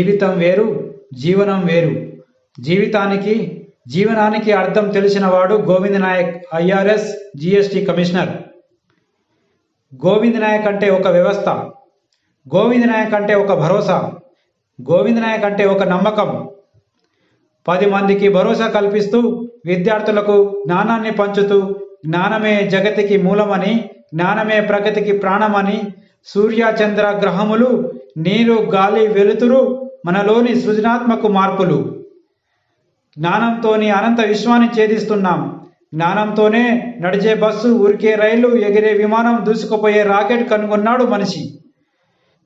జీవితం వేరు జీవనం వేరు. జీవితానికి జీవనానికి అర్థం తెలిసినవాడు Govind Nayak IRS GST commissioner. Govind Nayak అంటే ఒక వ్యవస్థ. గోవింద్ నాయక్ అంటే ఒక భరోసా. గోవింద్ నాయక్ అంటే ఒక నమ్మకం. పది మందికి భరోసా కల్పిస్తూ విద్యార్థులకు జ్ఞానాన్ని పంచుతూ జ్ఞానమే జగతికి మూలమని జ్ఞానమే ప్రగతికి ప్రాణమని సూర్య చంద్ర గ్రహములు నీరు గాలి వెలుతురు మనలోని సృజనాత్మక మార్పులు. జ్ఞానంతోని అనంత విశ్వాన్ని ఛేదిస్తున్నాం. జ్ఞానంతోనే నడిచే బస్సు ఉరికే రైలు ఎగిరే విమానం దూసుకుపోయే రాకెట్ కనుగొన్నాడు మనిషి.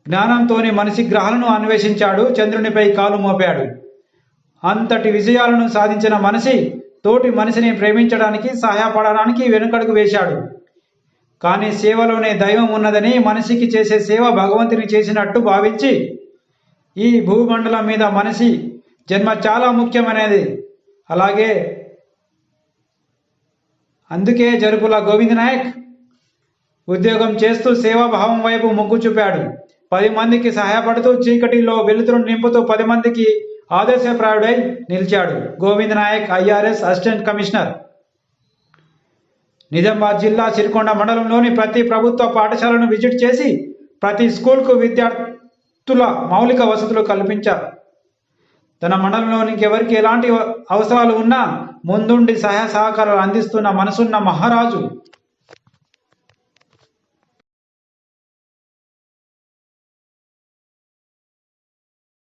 జ్ఞానంతోనే మనిషి గ్రహాలను అన్వేషించాడు చంద్రునిపై కాలు మోపాడు. అంతటి విజయాలను సాధించిన మనిషి తోటి మనిషిని ప్రేమించడానికి సహాయపడడానికి వెనుకడుగు వేశాడు. కానీ సేవలోనే దైవం ఉన్నదని మనిషికి చేసే సేవ భగవంతుని చేసినట్టు భావించి ఈ భూమండలం మీద మనిషి జన్మ చాలా ముఖ్యమైనది. అలాగే అందుకే జరుపుల గోవింద్ నాయక్ ఉద్యోగం చేస్తూ సేవాభావం వైపు మొగ్గు చూపాడు. పది మందికి సహాయపడుతూ చీకటిలో వెలుతురును నింపుతూ పది మందికి ఆదర్శప్రాయుడై నిలిచాడు Govind Nayak IRS assistant commissioner. Nizamabad జిల్లా సిరికొండ మండలంలోని ప్రతి ప్రభుత్వ పాఠశాలను విజిట్ చేసి ప్రతి స్కూల్కు వ్యక్తుల మౌలిక వసతులు కల్పించారు. తన మండలంలోనికి ఎవరికి ఎలాంటి అవసరాలు ఉన్నా ముందుండి సహాయ సహకారాలు అందిస్తున్న మనసున్న మహారాజు